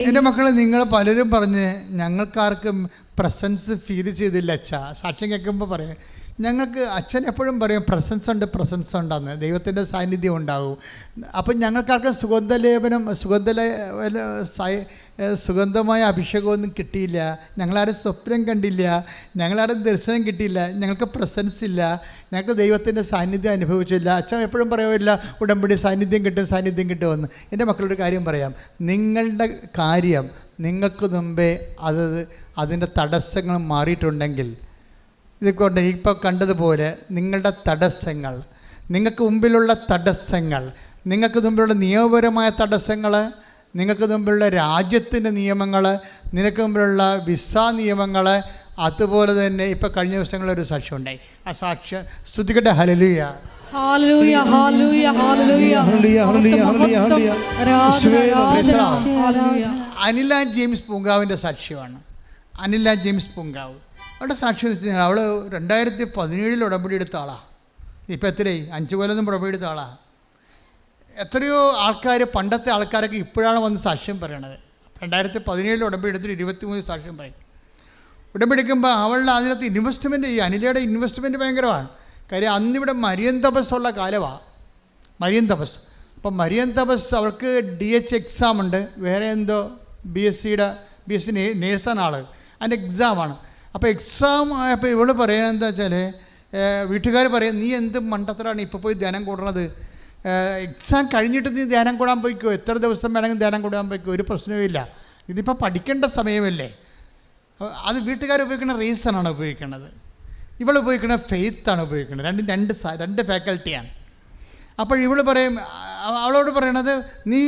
എന്റെ മക്കളെ നിങ്ങൾ പലരും പറഞ്ഞ് ഞങ്ങൾക്കാർക്കും പ്രസൻസ് ഫീൽ ചെയ്തില്ല അച്ഛ. സാക്ഷ്യം കേൾക്കുമ്പോൾ പറയും. ഞങ്ങൾക്ക് അച്ഛൻ എപ്പോഴും പറയും പ്രസൻസ് ഉണ്ട് പ്രസൻസ് ഉണ്ടെന്ന്. ദൈവത്തിന്റെ സാന്നിധ്യം ഉണ്ടാവും. അപ്പം ഞങ്ങൾക്കാർക്കും സുഗന്ധലേപനം സുഗന്ധല സായ- സുഗന്ധമായ അഭിഷേകമൊന്നും കിട്ടിയില്ല. ഞങ്ങളാരും സ്വപ്നം കണ്ടില്ല. ഞങ്ങളാരും ദർശനം കിട്ടിയില്ല. ഞങ്ങൾക്ക് പ്രസൻസ് ഇല്ല. ഞങ്ങൾക്ക് ദൈവത്തിന്റെ സാന്നിധ്യം അനുഭവിച്ചില്ല. അച്ഛൻ എപ്പോഴും പറയുമില്ല ഉടമ്പടി സാന്നിധ്യം കിട്ടും സാന്നിധ്യം കിട്ടുമെന്ന്. എന്റെ മക്കളൊരു കാര്യം പറയാം. നിങ്ങളുടെ കാര്യം നിങ്ങൾക്ക് മുമ്പേ അത് അതിന്റെ തടസ്സങ്ങൾ മാറിയിട്ടുണ്ടെങ്കിൽ ഇതുകൊണ്ട് ഇപ്പോൾ കണ്ടതുപോലെ നിങ്ങളുടെ തടസ്സങ്ങൾ നിങ്ങൾക്ക് മുമ്പിലുള്ള തടസ്സങ്ങൾ നിങ്ങൾക്ക് മുമ്പിലുള്ള നിയമപരമായ തടസ്സങ്ങൾ നിങ്ങൾക്ക് മുമ്പിലുള്ള രാജ്യത്തിന്റെ നിയമങ്ങൾ നിനക്ക് മുമ്പിലുള്ള വിസ നിയമങ്ങൾ അതുപോലെ തന്നെ ഇപ്പോൾ കഴിഞ്ഞ ദിവസങ്ങളൊരു സാക്ഷ്യം ഉണ്ടായി. ആ സാക്ഷ്യ സ്തുതികട്ടെ ഹലലൂയ നന്ദി. അനില ജെയിംസ് പൂങ്കാവിന്റെ സാക്ഷ്യമാണ്. അനില ജെയിംസ് പൂങ്കാവ്. അവിടെ സാക്ഷ്യം അവൾ വെച്ച് അവൾ രണ്ടായിരത്തി പതിനേഴിൽ ഉടമ്പടി എടുത്ത ആളാണ് ഇപ്പം എത്രയായി? അഞ്ച് കൊല്ലം ഉടമ്പടി എടുത്ത ആളാണ് എത്രയോ ആൾക്കാർ പണ്ടത്തെ ആൾക്കാരൊക്കെ ഇപ്പോഴാണ് വന്ന് സാക്ഷ്യം പറയണത്. രണ്ടായിരത്തി പതിനേഴിൽ ഉടമ്പടി എടുത്തിട്ട് ഇരുപത്തിമൂന്ന് സാക്ഷ്യം പറയും. ഉടമ്പെടുക്കുമ്പോൾ അവളുടെ അതിനകത്ത് ഇൻവെസ്റ്റ്മെന്റ് ഈ അനിലയുടെ ഇൻവെസ്റ്റ്മെന്റ് ഭയങ്കരമാണ്. കാര്യം അന്നിവിടെ മരിയൻ തപസ്സുള്ള കാലമാണ് മരിയൻ തപസ്. അപ്പം മരിയൻ തപസ് അവൾക്ക് ഡി എച്ച് എക്സാം ഉണ്ട്. വേറെ എന്തോ ബി എസ് സിയുടെ ബി എസ് സി നേഴ്സാണ് ആൾ അതിന്റെ എക്സാമാണ് അപ്പോൾ എക്സാം ആയപ്പോൾ ഇവൾ പറയുന്നത് എന്താ വെച്ചാൽ വീട്ടുകാർ പറയും നീ എന്ത് മണ്ടത്തരാണ് ഇപ്പോൾ പോയി ധ്യാനം കൂടണത്? എക്സാം കഴിഞ്ഞിട്ട് നീ ധ്യാനം കൂടാൻ പോയിക്കോ? എത്ര ദിവസം വേണമെങ്കിലും ധ്യാനം കൂടാൻ പോയിക്കോ? ഒരു പ്രശ്നവുമില്ല ഇതിപ്പോൾ പഠിക്കേണ്ട സമയമല്ലേ? അത് വീട്ടുകാർ ഉപയോഗിക്കുന്ന റീസണാണ് ഉപയോഗിക്കുന്നത്. ഇവൾ ഉപയോഗിക്കുന്ന ഫെയ്ത്താണ് ഉപയോഗിക്കുന്നത്. രണ്ടും രണ്ട് രണ്ട് ഫാക്കൽറ്റിയാണ് അപ്പോൾ ഇവൾ പറയും അവളോട് പറയണത് നീ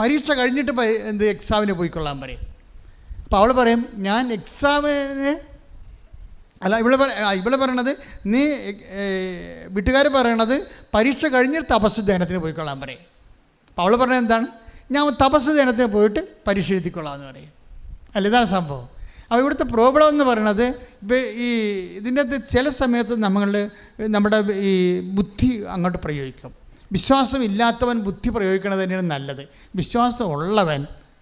പരീക്ഷ കഴിഞ്ഞിട്ട് എന്ത് എക്സാമിന് പോയിക്കൊള്ളാൻ പറയും. അപ്പോൾ അവൾ പറയും ഞാൻ എക്സാമിന് അല്ല ഇവിടെ ഇവൾ പറയണത് നീ വീട്ടുകാർ പറയണത് പരീക്ഷ കഴിഞ്ഞ് തപസ് ധ്യാനത്തിന് പോയിക്കൊള്ളാൻ പറയും. അപ്പോൾ അവൾ പറഞ്ഞത് എന്താണ്? ഞാൻ തപസ് ധ്യാനത്തിന് പോയിട്ട് പരീക്ഷ എഴുതിക്കൊള്ളാം എന്ന് പറയും. അല്ല ഇതാണ് സംഭവം. അപ്പോൾ ഇവിടുത്തെ പ്രോബ്ലം എന്ന് പറയണത് ഇപ്പോൾ ഈ ഇതിന്റെ അകത്ത് ചില സമയത്ത് നമ്മൾ നമ്മുടെ ഈ ബുദ്ധി അങ്ങോട്ട് പ്രയോഗിക്കും. വിശ്വാസം ഇല്ലാത്തവൻ ബുദ്ധി പ്രയോഗിക്കുന്നത് തന്നെയാണ് നല്ലത്. വിശ്വാസം ഉള്ളവൻ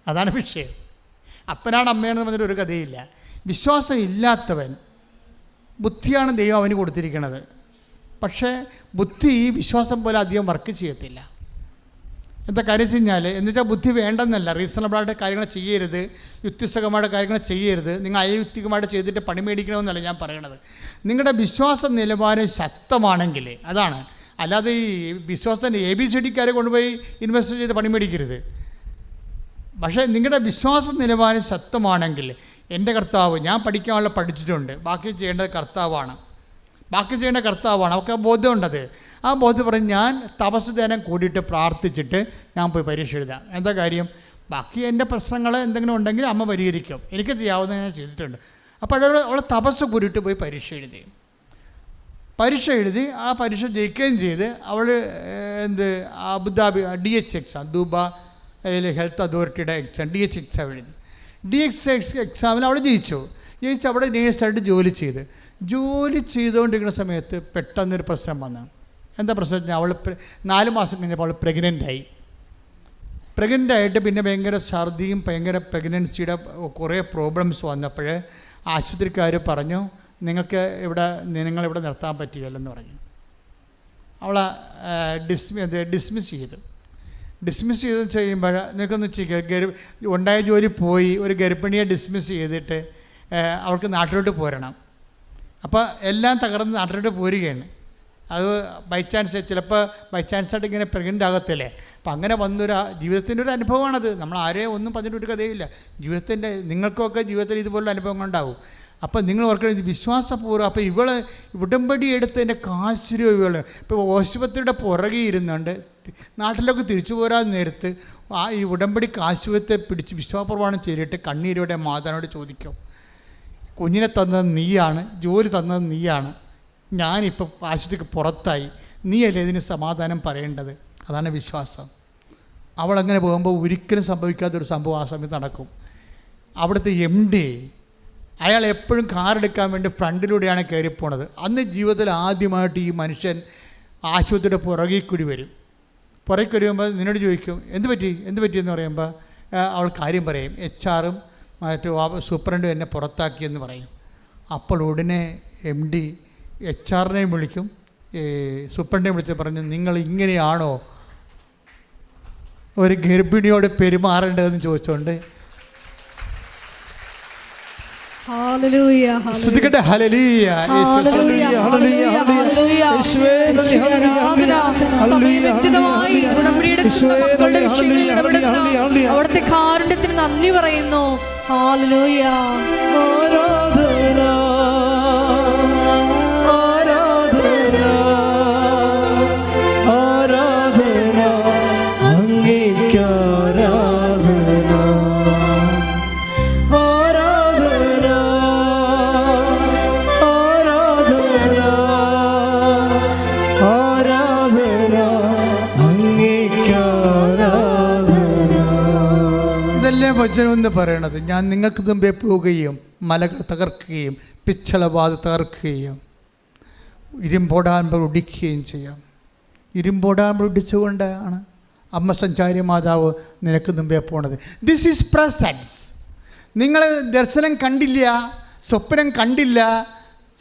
അതാണ് വിഷയം. അപ്പനാണ് അമ്മയാണെന്ന് പറഞ്ഞിട്ട് ഒരു കഥയില്ല. വിശ്വാസം ഇല്ലാത്തവൻ ബുദ്ധിയാണ് ദൈവം അവന് കൊടുത്തിരിക്കുന്നത് പക്ഷേ ബുദ്ധി ഈ വിശ്വാസം പോലെ അധികം വർക്ക് ചെയ്യത്തില്ല. എന്താ കാര്യം വെച്ച് കഴിഞ്ഞാൽ എന്ന് വെച്ചാൽ ബുദ്ധി വേണ്ടെന്നല്ല. റീസണബിളായിട്ട് കാര്യങ്ങൾ ചെയ്യരുത്. യുക്തിസഹമായിട്ട് കാര്യങ്ങൾ ചെയ്യരുത്. നിങ്ങൾ അയുക്തികമായിട്ട് ചെയ്തിട്ട് പണി മേടിക്കണമെന്നല്ല ഞാൻ പറയണത്. നിങ്ങളുടെ വിശ്വാസ നിലവാരം ശക്തമാണെങ്കിൽ അതാണ്. അല്ലാതെ ഈ വിശ്വാസത്തിന്റെ എ ബി സി ഡിക്കാരെ കൊണ്ടുപോയി ഇൻവെസ്റ്റ് ചെയ്ത് പണി മേടിക്കരുത്. പക്ഷേ നിങ്ങളുടെ വിശ്വാസ നിലവാരം ശക്തമാണെങ്കിൽ എന്റെ കർത്താവ് ഞാൻ പഠിക്കാനുള്ള പഠിച്ചിട്ടുണ്ട്. ബാക്കി ചെയ്യേണ്ടത് കർത്താവാണ്. ബാക്കി ചെയ്യേണ്ട കർത്താവാണ്. അവർക്ക് ആ ബോധ്യമുണ്ടത്. ആ ബോധ്യം പറഞ്ഞ് ഞാൻ തപസ് ധ്യാനം കൂടിയിട്ട് പ്രാർത്ഥിച്ചിട്ട് ഞാൻ പോയി പരീക്ഷ എഴുതാം. എന്താ കാര്യം? ബാക്കി എന്റെ പ്രശ്നങ്ങൾ എന്തെങ്കിലും ഉണ്ടെങ്കിൽ അമ്മ പരിഹരിക്കും. എനിക്ക് ചെയ്യാവുന്ന ഞാൻ ചെയ്തിട്ടുണ്ട്. അപ്പോൾ അവിടെ അവളെ തപസ് കൂടിയിട്ട് പോയി പരീക്ഷ എഴുതി. പരീക്ഷ എഴുതി ആ പരീക്ഷ ജയിക്കുകയും ചെയ്ത് അവൾ എന്ത് Abu Dhabi D H exam ദുബ health authority exam D H exam എഴുതി. ഡി എക്സ് എക്സ് എക്സാമിന് അവിടെ ജയിച്ചു. ജയിച്ച് അവിടെ നേഴ്സായിട്ട് ജോലി ചെയ്ത്. ജോലി ചെയ്തുകൊണ്ടിരിക്കുന്ന സമയത്ത് പെട്ടെന്നൊരു പ്രശ്നം വന്നു. എന്താ പ്രശ്നം വെച്ചാൽ അവൾ നാല് മാസം കഴിഞ്ഞപ്പോൾ അവൾ പ്രഗ്നന്റായി. പ്രഗ്നന്റ് ആയിട്ട് പിന്നെ ഭയങ്കര ഛർദിയും ഭയങ്കര പ്രഗ്നൻസിയുടെ കുറേ പ്രോബ്ലംസ് വന്നപ്പോൾ ആശുപത്രിക്കാർ പറഞ്ഞു നിങ്ങൾക്ക് ഇവിടെ നിങ്ങളിവിടെ നിർത്താൻ പറ്റിയല്ലെന്ന് പറഞ്ഞു. അവളെ ഡിസ്മി ഡിസ്മിസ് ചെയ്തു. ഡിസ്മിസ് ചെയ്ത് ചെയ്യുമ്പോൾ നിനക്കൊന്ന് ഗർഭ ഉണ്ടായ ജോലി പോയി ഒരു ഗർഭിണിയെ ഡിസ്മിസ് ചെയ്തിട്ട് അവൾക്ക് നാട്ടിലോട്ട് പോരണം. അപ്പോൾ എല്ലാം തകർന്ന് നാട്ടിലോട്ട് പോരുകയാണ്. അത് ബൈ ചാൻസ് ചിലപ്പോൾ ബൈ ചാൻസ് ആയിട്ട് ഇങ്ങനെ പ്രഗ്നന്റ് ആകത്തില്ലേ? അപ്പം അങ്ങനെ വന്നൊരു ജീവിതത്തിന്റെ ഒരു അനുഭവമാണത്. നമ്മൾ ആരെയും ഒന്നും പറഞ്ഞിട്ട് ഒരു കഥയില്ല. ജീവിതത്തിന്റെ നിങ്ങൾക്കൊക്കെ ജീവിതത്തിൽ ഇതുപോലുള്ള അനുഭവങ്ങൾ ഉണ്ടാവും അപ്പം നിങ്ങൾ ഓർക്കണം വിശ്വാസപൂർവം അപ്പോൾ ഇവൾ ഉടമ്പടി എടുത്തതിന്റെ കാശ്ചര്യം ഇവൾ. ഇപ്പോൾ ആശുപത്രിയുടെ പുറകെ ഇരുന്നുണ്ട്. നാട്ടിലൊക്കെ തിരിച്ചു പോരാൻ നേരത്ത് ആ ഈ ഉടമ്പടി കാശുപത്തെ പിടിച്ച് വിശ്വാസപ്രമാണം ചെയ്തിട്ട് കണ്ണീരോടെ മാതാവിനോട് ചോദിക്കും. കുഞ്ഞിനെ തന്നത് നീയാണ് ജോലി തന്നത് നീയാണ്. ഞാനിപ്പോൾ ആശുപത്രിക്ക് പുറത്തായി. നീയല്ലേ ഇതിന് സമാധാനം പറയേണ്ടത്? അതാണ് വിശ്വാസം. അവളങ്ങനെ പോകുമ്പോൾ ഒരിക്കലും സംഭവിക്കാത്തൊരു സംഭവം ആ സമയത്ത് നടക്കും. അവിടുത്തെ എം ഡി അയാൾ എപ്പോഴും കാറെടുക്കാൻ വേണ്ടി ഫ്രണ്ടിലൂടെയാണ് കയറിപ്പോണത് അന്ന് ജീവിതത്തിൽ ആദ്യമായിട്ട് ഈ മനുഷ്യൻ ആശുപത്രിയുടെ പുറകിൽ കൂടി വരും. പുറകിൽ വരുമ്പോൾ നിന്നോട് ചോദിക്കും എന്ത് പറ്റി? എന്ത് പറ്റി? എന്ന് പറയുമ്പോൾ അവൾ കാര്യം പറയും. എച്ച് ആറും മറ്റു സൂപ്രണ്ടും എന്നെ പുറത്താക്കിയെന്ന് പറയും. അപ്പോൾ ഉടനെ എം ഡി എച്ച് ആറിനെയും വിളിക്കും. ഈ സൂപ്രണ്ടിനെയും വിളിച്ച് പറഞ്ഞു നിങ്ങൾ ഇങ്ങനെയാണോ ഒരു ഗർഭിണിയോട് പെരുമാറേണ്ടതെന്ന് ചോദിച്ചുകൊണ്ട് ഹല്ലേലൂയ ശ്രദ്ധിക്കട്ടെ ഹലലിയ ഹല്ലേലൂയ ഹല്ലേലൂയ ഹല്ലേലൂയ യേശുവേ, നന്ദി, ഹല്ലേലൂയ, ആരാധന ഹല്ലേലൂയ, സമയബന്ധിതമായി ഹല്ലേലൂയ, ഉടമ്പടിയെടുക്കുന്ന യേശുവേ, മക്കളുടെ നന്ദി, വിഷയങ്ങളിൽ ഹല്ലേലൂയ, ഇടപെടുന്ന ഹല്ലേലൂയ, ഹല്ലേലൂയ. അവിടുത്തെ കാരുണ്യത്തിന് നന്ദി പറയുന്നു. ഹാലലൂയ ആരാധന ആരാധന എന്ന് പറയണത്. ഞാൻ നിങ്ങൾക്ക് മുമ്പേ പോവുകയും മലകൾ തകർക്കുകയും പിച്ചളവാത് തകർക്കുകയും ഇരുമ്പോടാമ്പൽ ഒടിക്കുകയും ചെയ്യാം. ഇരുമ്പോടാമ്പൽ ഒടിച്ചുകൊണ്ടാണ് അമ്മ സഞ്ചാരി മാതാവ് നിനക്ക് മുമ്പേ പോണത്. ദിസ് ഈസ് പ്രസൻസ് നിങ്ങൾ ദർശനം കണ്ടില്ല സ്വപ്നം കണ്ടില്ല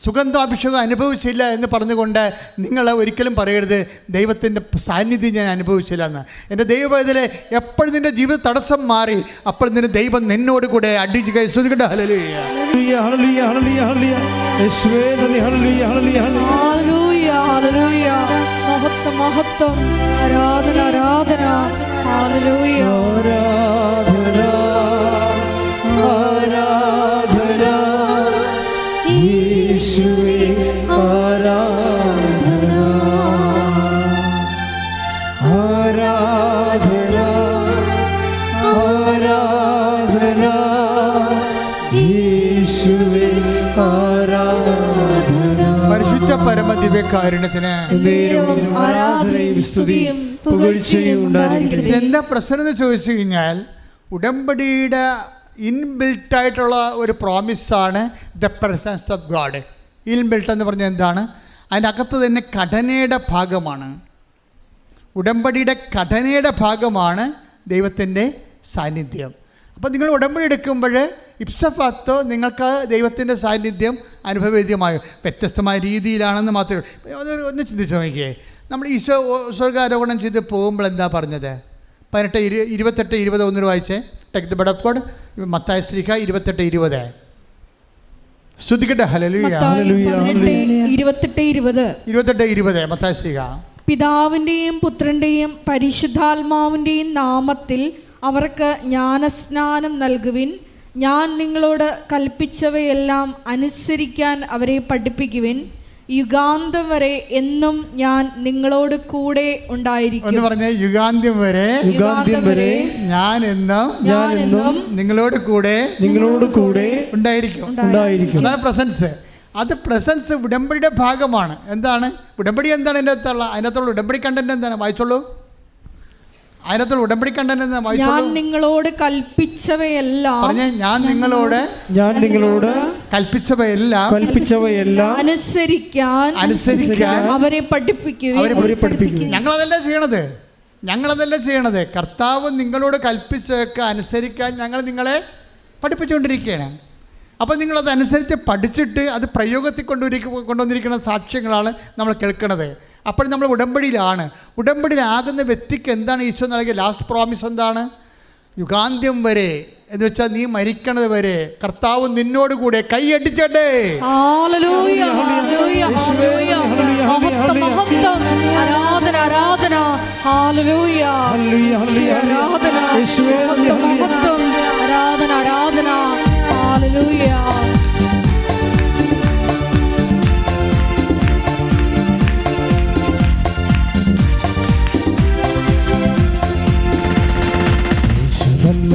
സുഗന്ധാഭിഷേകം അനുഭവിച്ചില്ല എന്ന് പറഞ്ഞുകൊണ്ട് നിങ്ങൾ ഒരിക്കലും പറയരുത്. ദൈവത്തിന്റെ സാന്നിധ്യം ഞാൻ അനുഭവിച്ചില്ല എന്ന്. എന്റെ ദൈവത്തിലെ എപ്പോഴും നിന്റെ ജീവിത തടസ്സം മാറി അപ്പോൾ നിന്റെ ദൈവം നിന്നോട് കൂടെ അടിക്കുക ആരാധന ആരാധന. ആരാധന ആരാധന. യേശുവേ ആരാധന. ആരാധന ആരാധന. യേശുവേ ആരാധന. പരിശുദ്ധ പരമദിവ്യകാരുണ്യത്തിന് നേരവും ആരാധനയും സ്തുതിയും പുകഴ്ചയും ഉണ്ടായിരിക്കട്ടെ. എന്താ പ്രശ്നം എന്ന് ചോദിച്ചു കഴിഞ്ഞാൽ ഉടമ്പടിയുടെ ഇൻബിൽട്ടായിട്ടുള്ള ഒരു പ്രോമിസാണ് the presence of God inbuilt എന്ന് പറഞ്ഞാൽ എന്താണ്? അതിന്റെ അകത്ത് തന്നെ ഘടനയുടെ ഭാഗമാണ്. ഉടമ്പടിയുടെ ഘടനയുടെ ഭാഗമാണ് ദൈവത്തിന്റെ സാന്നിധ്യം. അപ്പോൾ നിങ്ങൾ ഉടമ്പടി എടുക്കുമ്പോൾ ഇപ്സഫാത്തോ നിങ്ങൾക്ക് ദൈവത്തിന്റെ സാന്നിധ്യം അനുഭവവേദ്യമായോ വ്യത്യസ്തമായ രീതിയിലാണെന്ന് മാത്രമേ ഉള്ളൂ. ഒന്ന് ചിന്തിച്ച് നോക്കിയേ. നമ്മൾ ഈശോ സ്വർഗാരോഹണം ചെയ്ത് പോകുമ്പോൾ എന്താ പറഞ്ഞത്? പതിനെട്ട് ഇരു ഇരുപത്തെട്ട് ഇരുപത് ഒന്നിന് വായിച്ചേ. ടെക് ദ ബഡപ്പോഡ് മത്തായ ശ്രീഖ ഇരുപത്തെട്ട് ഇരുപത്. ശ്രദ്ധിക്കട്ടെ ഹലലുയ മത്തായി പതിനെട്ട് ഇരുപത്തെട്ട് ഇരുപത്. ഇരുപത്തെട്ട് ഇരുപത്. മത്തായ ശ്രീഖ പിതാവിന്റെയും പുത്രന്റെയും പരിശുദ്ധാത്മാവിന്റെയും നാമത്തിൽ അവർക്ക് ജ്ഞാനസ്നാനം നൽകുവിൻ. ഞാൻ നിങ്ങളോട് കൽപ്പിച്ചവയെല്ലാം അനുസരിക്കാൻ അവരെ പഠിപ്പിക്കുവിൻ. യുഗാന്തം വരെ എന്നും ഞാൻ നിങ്ങളോട് കൂടെ ഉണ്ടായിരിക്കും. എന്ന് പറഞ്ഞ യുഗാന്ത്യം വരെ യുഗാന്ത്യം വരെ ഞാൻ എന്നും ഞാൻ എന്നും നിങ്ങളോട് കൂടെ നിങ്ങളോട് കൂടെ ഉണ്ടായിരിക്കും. ഉണ്ടായിരിക്കും. അതാണ് പ്രസൻസ് അത് പ്രസൻസ് ഉടമ്പടിയുടെ ഭാഗമാണ്. എന്താണ്? ഉടമ്പടി എന്താണ് അതിന്റെ അകത്തുള്ള? അതിനകത്തുള്ള ഉടമ്പടി കണ്ടന്റ് എന്താണ്? വായിച്ചോളൂ. അതിനകത്തുള്ള ഉടമ്പടി കണ്ടന്റ് എന്താ ഞാൻ നിങ്ങളോട് കൽപ്പിച്ചവയെല്ലാം പറഞ്ഞ ഞാൻ നിങ്ങളോട് ഞാൻ നിങ്ങളോട് കൽപ്പിച്ചവയെല്ലാം കൽപ്പിച്ചവയെല്ലാം അനുസരിക്കാൻ അനുസരിക്കാൻ അവരെ പഠിപ്പിക്കുക അവരെ അവരെ പഠിപ്പിക്കും ഞങ്ങളതല്ല ചെയ്യണത്? ഞങ്ങളതല്ലേ ചെയ്യണത്? കർത്താവ് നിങ്ങളോട് കൽപ്പിച്ചതൊക്കെ അനുസരിക്കാൻ ഞങ്ങൾ നിങ്ങളെ പഠിപ്പിച്ചുകൊണ്ടിരിക്കുകയാണ്. അപ്പോൾ നിങ്ങളത് അനുസരിച്ച് പഠിച്ചിട്ട് അത് പ്രയോഗത്തിൽ കൊണ്ടുവരിക കൊണ്ടുവന്നിരിക്കുന്ന സാക്ഷ്യങ്ങളാണ് നമ്മൾ കേൾക്കുന്നത് അപ്പോൾ നമ്മൾ ഉടമ്പടിയിലാണ്. ഉടമ്പടിയിലാകുന്ന വ്യക്തിക്ക് എന്താണ് ഈശോ നൽകിയ ലാസ്റ്റ് പ്രോമിസ് എന്താണ്? യുഗാന്ത്യം വരെ എന്ന് വെച്ചാൽ നീ മരിക്കണത് വരെ കർത്താവ് നിന്നോട് കൂടെ കൈയടിച്ചട്ടെ. ആരാധന ആരാധന. ആരാധന. ആരാധന ആരാധന.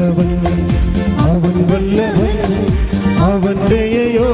നല്ലവൻ അവൻ വല്ലവൻ അവന്റെയോ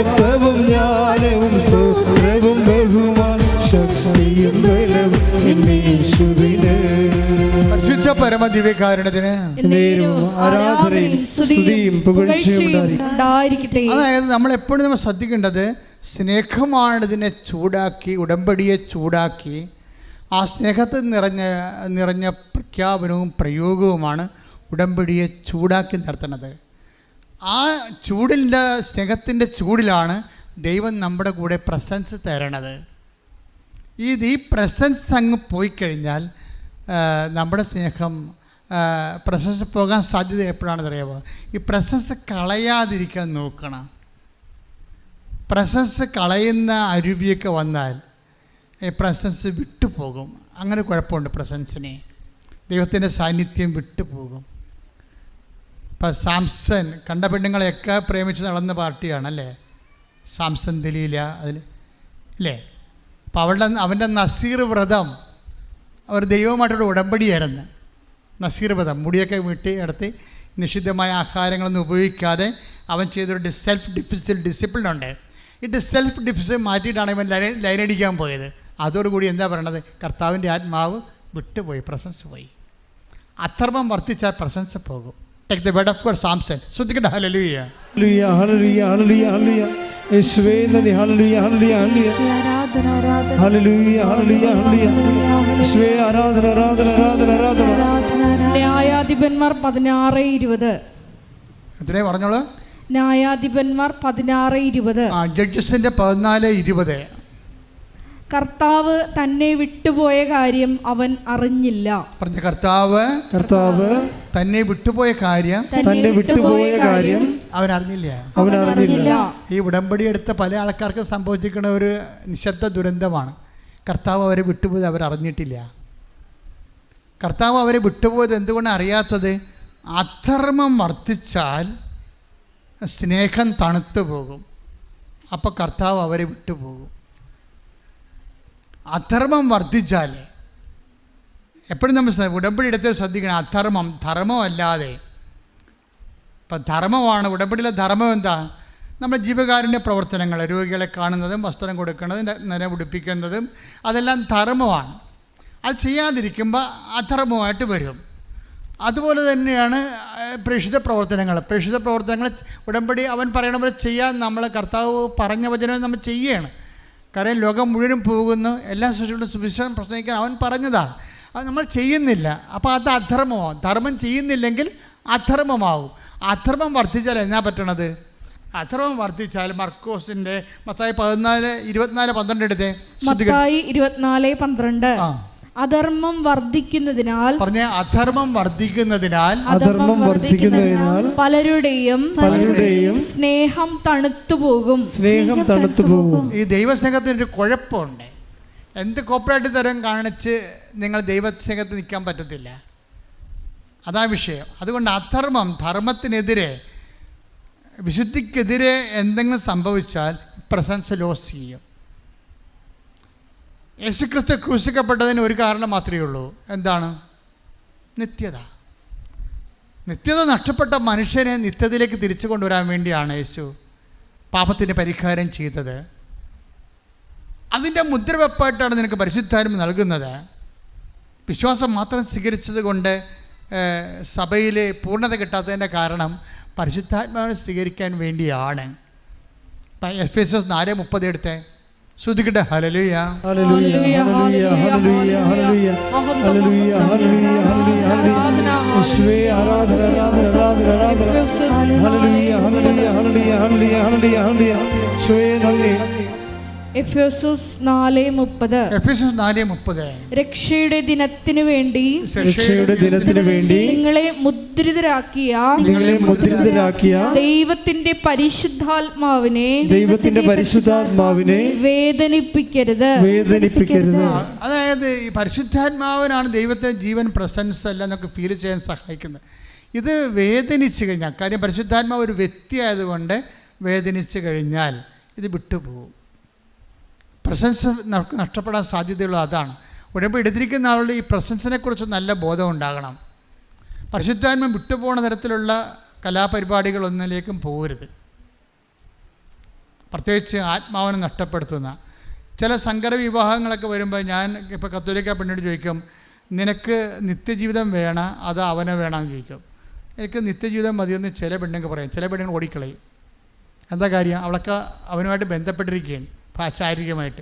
മഹത്വവും ജ്ഞാനവും സ്തോത്രവും ബഹുമാൻ ശക്തിയും ബലവും പരിശുദ്ധ പരമ ദിവ്യകാരണത്തിന് ആരാധനയും സ്തുതിയും അതായത് നമ്മൾ എപ്പോഴും നമ്മൾ ശ്രദ്ധിക്കേണ്ടത് സ്നേഹമാണതിനെ ചൂടാക്കി ഉടമ്പടിയെ ചൂടാക്കി. ആ സ്നേഹത്തിൽ നിറഞ്ഞ നിറഞ്ഞ പ്രഖ്യാപനവും പ്രയോഗവുമാണ് ഉടമ്പടിയെ ചൂടാക്കി നിർത്തുന്നത് ആ ചൂടിന്റെ സ്നേഹത്തിന്റെ ചൂടിലാണ് ദൈവം നമ്മുടെ കൂടെ പ്രസൻസ് തരണത്. ഈ ഈ പ്രസൻസ് അങ്ങ് പോയി കഴിഞ്ഞാൽ നമ്മുടെ സ്നേഹം പ്രസൻസ് പോകാൻ സാധ്യത എപ്പോഴാണെന്ന് അറിയാമോ ഈ പ്രസൻസ് കളയാതിരിക്കാൻ നോക്കണം. പ്രസൻസ് കളയുന്ന അരുവിയൊക്കെ വന്നാൽ ഈ പ്രസൻസ് വിട്ടുപോകും. അങ്ങനെ കുഴപ്പമുണ്ട് പ്രസൻസിനെ. ദൈവത്തിന്റെ സാന്നിധ്യം വിട്ടുപോകും. ഇപ്പം സാംസൺ കണ്ട പെണ്ണുങ്ങളെയൊക്കെ പ്രേമിച്ച് നടന്ന പാർട്ടിയാണല്ലേ? സാംസൺ ദലീല അതിന് അല്ലേ അപ്പം അവളുടെ അവന്റെ നസീർ വ്രതം അവർ ദൈവമായിട്ടൊരു ഉടമ്പടിയായിരുന്നു. നസീർ വ്രതം മുടിയൊക്കെ വീട്ടി എടുത്ത് നിഷിദ്ധമായ ആഹാരങ്ങളൊന്നും ഉപയോഗിക്കാതെ അവൻ ചെയ്തൊരു സെൽഫ് ഡിഫിസിൽ ഡിസിപ്ലിൻ ഉണ്ട്. ഡി സെൽഫ് ഡിഫിസിൽ മാറ്റിയിട്ടാണ് ഇവൻ ലൈൻ ലൈനടിക്കാൻ പോയത്. അതോടുകൂടി എന്താ പറയണത്? കർത്താവിന്റെ ആത്മാവ് വിട്ടുപോയി പ്രശംസ പോയി അധർമ്മം വർദ്ധിച്ചാൽ പ്രശംസ പോകും. Take the bed of God Samson ശ്രദ്ധിക്കട്ടെ hallelujah hallelujah hallelujah hallelujah hallelujah യേശുവേ നന്ദി ഹല്ലേലൂയ ഹല്ലേലൂയ ഹല്ലേലൂയ ആരാധന ആരാധന ഹല്ലേലൂയ ഹല്ലേലൂയ ഹല്ലേലൂയ യേശുവേ ആരാധന ആരാധന ആരാധന ആരാധന ന്യായാധിപന്മാർ പതിനാറ് ഇരുപത്. എത്രയാ പറഞ്ഞോളൂ? ന്യായാധിപന്മാർ പതിനാറ് ഇരുപത്. ആ ജഡ്ജസിന്റെ പതിനാല് ഇരുപത്. കർത്താവ് തന്നെ വിട്ടുപോയ കാര്യം അവൻ അറിഞ്ഞില്ല. പറഞ്ഞ കർത്താവ് കർത്താവ് തന്നെ വിട്ടുപോയ കാര്യം തന്നെ വിട്ടുപോയ കാര്യം അവൻ അറിഞ്ഞില്ല. അവൻ അറിഞ്ഞില്ല. ഈ ഉടമ്പടി എടുത്ത പല ആൾക്കാർക്ക് സംഭവിച്ചിരിക്കുന്ന ഒരു നിശബ്ദ ദുരന്തമാണ്. കർത്താവ് അവരെ വിട്ടുപോയത് അവർ അറിഞ്ഞിട്ടില്ല. കർത്താവ് അവരെ വിട്ടുപോയത് എന്തുകൊണ്ട് അറിയാത്തത്? അധർമ്മം വർദ്ധിച്ചാൽ സ്നേഹം തണുത്തു പോകും അപ്പോൾ കർത്താവ് അവരെ വിട്ടുപോകും. അധർമ്മം വർദ്ധിച്ചാൽ എപ്പോഴും നമ്മൾ ഉടമ്പടി എടുത്ത് ശ്രദ്ധിക്കണം. അധർമ്മം ധർമ്മമല്ലാതെ ഇപ്പം ധർമ്മമാണ്. ഉടമ്പടിയിലെ ധർമ്മം എന്താ? നമ്മുടെ ജീവകാരുണ്യ പ്രവർത്തനങ്ങൾ രോഗികളെ കാണുന്നതും വസ്ത്രം കൊടുക്കുന്നതും നില ഉടുപ്പിക്കുന്നതും അതെല്ലാം ധർമ്മമാണ്. അത് ചെയ്യാതിരിക്കുമ്പോൾ അധർമ്മമായിട്ട് വരും. അതുപോലെ തന്നെയാണ് ഏഹ്, പ്രേക്ഷിത പ്രവർത്തനങ്ങൾ. പ്രേക്ഷിത പ്രവർത്തനങ്ങൾ ഉടമ്പടി അവൻ പറയണ പോലെ ചെയ്യാൻ നമ്മൾ കർത്താവ് പറഞ്ഞ വചനം നമ്മൾ ചെയ്യുകയാണ് കാരണം ലോകം മുഴുവനും പോകുന്നു എല്ലാ സൃഷ്ടികളും സുവിശേഷം പ്രസംഗിക്കാൻ അവൻ പറഞ്ഞതാണ്. അത് നമ്മൾ ചെയ്യുന്നില്ല. അപ്പോൾ അത് അധർമ്മമാവും. ധർമ്മം ചെയ്യുന്നില്ലെങ്കിൽ അധർമ്മമാവും. അധർമ്മം വർദ്ധിച്ചാൽ എന്നാ പറ്റണത്? അധർമ്മം വർദ്ധിച്ചാൽ മർക്കോസിന്റെ മത്തായി പതിനാല് ഇരുപത്തിനാല് പന്ത്രണ്ട് എടുത്തേ. മത്തായി ഇരുപത്തിനാല് പന്ത്രണ്ട്. ആ. അധർമ്മം വർദ്ധിക്കുന്നതിനാൽ പറഞ്ഞ അധർമ്മം വർദ്ധിക്കുന്നതിനാൽ അധർമ്മം വർദ്ധിക്കുന്നതിനാൽ പലരുടെയും പലരുടെയും സ്നേഹം തണുത്തു പോകും സ്നേഹം തണുത്തു പോകും ഈ ദൈവസ്നേഹത്തിന് ഒരു കുഴപ്പമുണ്ട്. എന്ത് കോപ്പറേറ്റ് തരം കാണിച്ച് നിങ്ങൾ ദൈവസ്നേഹത്തിൽ നിൽക്കാൻ പറ്റത്തില്ല? അതാ വിഷയം. അതുകൊണ്ട് അധർമ്മം ധർമ്മത്തിനെതിരെ വിശുദ്ധിക്കെതിരെ എന്തെങ്കിലും സംഭവിച്ചാൽ പ്രശംസ ലോസ് ചെയ്യും. യേശുക്രിസ്തു ക്രൂശിക്കപ്പെട്ടതിന് ഒരു കാരണം മാത്രമേ ഉള്ളൂ. എന്താണ്? നിത്യത. നിത്യത നഷ്ടപ്പെട്ട മനുഷ്യനെ നിത്യതയിലേക്ക് തിരിച്ചു കൊണ്ടുവരാൻ വേണ്ടിയാണ് യേശു പാപത്തിന്റെ പരിഹാരം ചെയ്തത്. അതിന്റെ മുദ്രവെപ്പായിട്ടാണ് നിനക്ക് പരിശുദ്ധാരം നൽകുന്നത്. വിശ്വാസം മാത്രം സ്വീകരിച്ചത് കൊണ്ട് സഭയിൽ പൂർണത കിട്ടാത്തതിന്റെ കാരണം പരിശുദ്ധാത്മാവിനെ സ്വീകരിക്കാൻ വേണ്ടിയാണ്. എഫ് എസ് എസ് നാല് മുപ്പത് എടുത്തേ. ശ്രദ്ധിക്കട്ടെ ഹലലുയ ആരാധന രക്ഷയുടെ ദിനത്തിനു വേണ്ടി രക്ഷയുടെ ദിനത്തിന് വേണ്ടി നിങ്ങളെ മുദ്രിതരാക്കിയ നിങ്ങളെ മുദ്രിതരാക്കിയ ദൈവത്തിന്റെ പരിശുദ്ധാത്മാവിനെ ദൈവത്തിന്റെ പരിശുദ്ധാത്മാവിനെ വേദനിപ്പിക്കരുത്. വേദനിപ്പിക്കരുത്. അതായത് ഈ പരിശുദ്ധാത്മാവിനാണ് ദൈവത്തെ ജീവൻ പ്രസൻസ് എല്ലാം നമുക്ക് ഫീൽ ചെയ്യാൻ സഹായിക്കുന്നത്. ഇത് വേദനിച്ചു കഴിഞ്ഞാൽ കാര്യം പരിശുദ്ധാത്മാവ് ഒരു വ്യക്തി ആയതുകൊണ്ട് വേദനിച്ചു കഴിഞ്ഞാൽ ഇത് വിട്ടുപോകും. പ്രസൻസ് നഷ്ടപ്പെടാൻ സാധ്യതയുള്ളത് അതാണ്. ഉടമ്പോൾ എടുത്തിരിക്കുന്ന ആളുടെ ഈ പ്രസൻസിനെക്കുറിച്ച് നല്ല ബോധം ഉണ്ടാകണം. പരിശുദ്ധാത്മ വിട്ടുപോകുന്ന തരത്തിലുള്ള കലാപരിപാടികളൊന്നിലേക്കും പോകരുത്. പ്രത്യേകിച്ച് ആത്മാവിനെ നഷ്ടപ്പെടുത്തുന്ന. ചില സങ്കര വിവാഹങ്ങളൊക്കെ വരുമ്പോൾ ഞാൻ ഇപ്പോൾ കത്തോലിക്ക പെണ്ണിനോട് ചോദിക്കും നിനക്ക് നിത്യജീവിതം വേണം അത് അവനെ വേണമെന്ന് ചോദിക്കും. എനിക്ക് നിത്യജീവിതം മതിയെന്ന് ചില പെണ്ണുങ്ങൾ പറയാം. ചില പെണ്ണുങ്ങൾ ഓടിക്കളയും. എന്താ കാര്യം? അവളൊക്കെ അവനുമായിട്ട് ബന്ധപ്പെട്ടിരിക്കുകയാണ്. ശാരീരികമായിട്ട്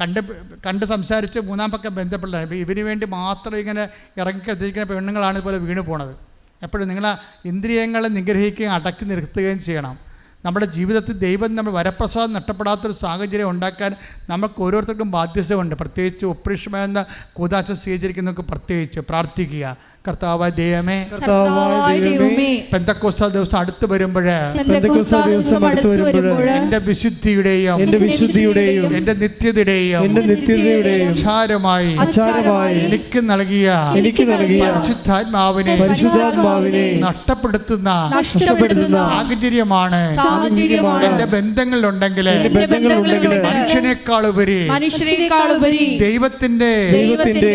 കണ്ട് കണ്ട് സംസാരിച്ച് മൂന്നാം പക്കം ബന്ധപ്പെട്ടതാണ് ഇപ്പം ഇവന് വേണ്ടി മാത്രം ഇങ്ങനെ ഇറങ്ങിക്കത്തിരിക്കുന്ന പെണ്ണുങ്ങളാണ് ഇതുപോലെ വീണ് പോണത്. എപ്പോഴും നിങ്ങൾ ഇന്ദ്രിയങ്ങളെ നിഗ്രഹിക്കുകയും അടക്കി നിർത്തുകയും ചെയ്യണം. നമ്മുടെ ജീവിതത്തിൽ ദൈവം നമ്മൾ വരപ്രസാദം നഷ്ടപ്പെടാത്തൊരു സാഹചര്യം ഉണ്ടാക്കാൻ നമുക്ക് ഓരോരുത്തർക്കും ബാധ്യതയുണ്ട്. പ്രത്യേകിച്ച് ഒപ്രീഷമെന്ന കൂതാശ സ്വീകരിക്കുന്നവർക്ക് പ്രത്യേകിച്ച് പ്രാർത്ഥിക്കുക. കർത്താവായ ദൈവമേ പെന്തക്കോസ്ത ദിവസം അടുത്ത് വരുമ്പോൾ എന്റെ വിശുദ്ധിയുടെയും എന്റെ വിശുദ്ധിയുടെയും എന്റെ നിത്യതയുടെയും എന്റെ നിത്യതയുടെയും വിചാരമായി അച്ചാരമായി എനിക്ക് നൽകിയ എനിക്ക് നൽകിയ പരിശുദ്ധാത്മാവിനെ പരിശുദ്ധാത്മാവിനെ നഷ്ടപ്പെടുത്തുന്ന നഷ്ടപ്പെടുത്തുന്ന സാഹചര്യമാണ്. ബന്ധങ്ങളിലുണ്ടെങ്കിൽ എന്റെ ബന്ധങ്ങളുണ്ടെങ്കിൽ മനുഷ്യനേക്കാൾ ഉപരി ദൈവത്തിന്റെ ദൈവത്തിന്റെ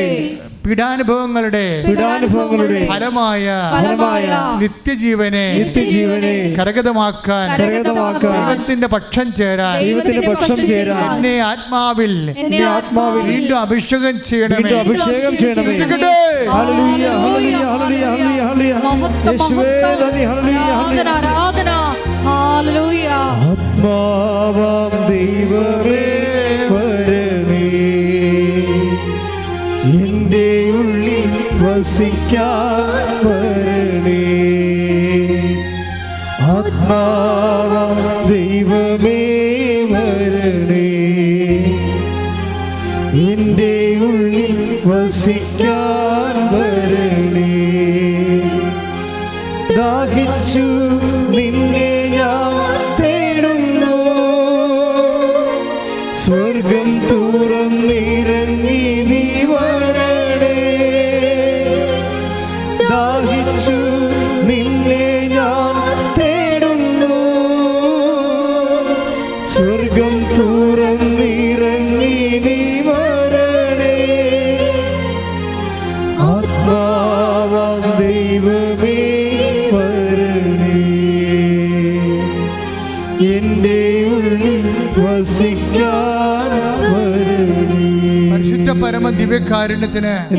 പീഡാനുഭവങ്ങളുടെ പീഡാനുഭവങ്ങളുടെ ഫലമായ ഫലമായ നിത്യജീവനെ നിത്യജീവനെ കരഗതമാക്കാൻ കരഗതമാക്കാൻ ദൈവത്തിന്റെ പക്ഷം ചേരാൻ ദൈവത്തിന്റെ പക്ഷം ചേരാൻ എന്നെ ആത്മാവിൽ എന്നെ ആത്മാവിൽ വീണ്ടും അഭിഷേകം ചെയ്യണമേ. വീണ്ടും അഭിഷേകം ചെയ്യണമേ. Hallelujah hallelujah hallelujah hallelujah hallelujah. യേശുവേ നന്ദി ഹല്ലേലൂയ ആരാധന ഹല്ലേലൂയ ആരാധന. ഹല്ലേലൂയ. ആത്മാവാം ദൈവമേ. വസിക്കാൻ വരണേ. ആത്മാവാം ദൈവമേ വരണേ. എന്റെ ഉള്ളിൽ വസിക്കാൻ വരണേ. ദാഹിച്ചു നിന്നെ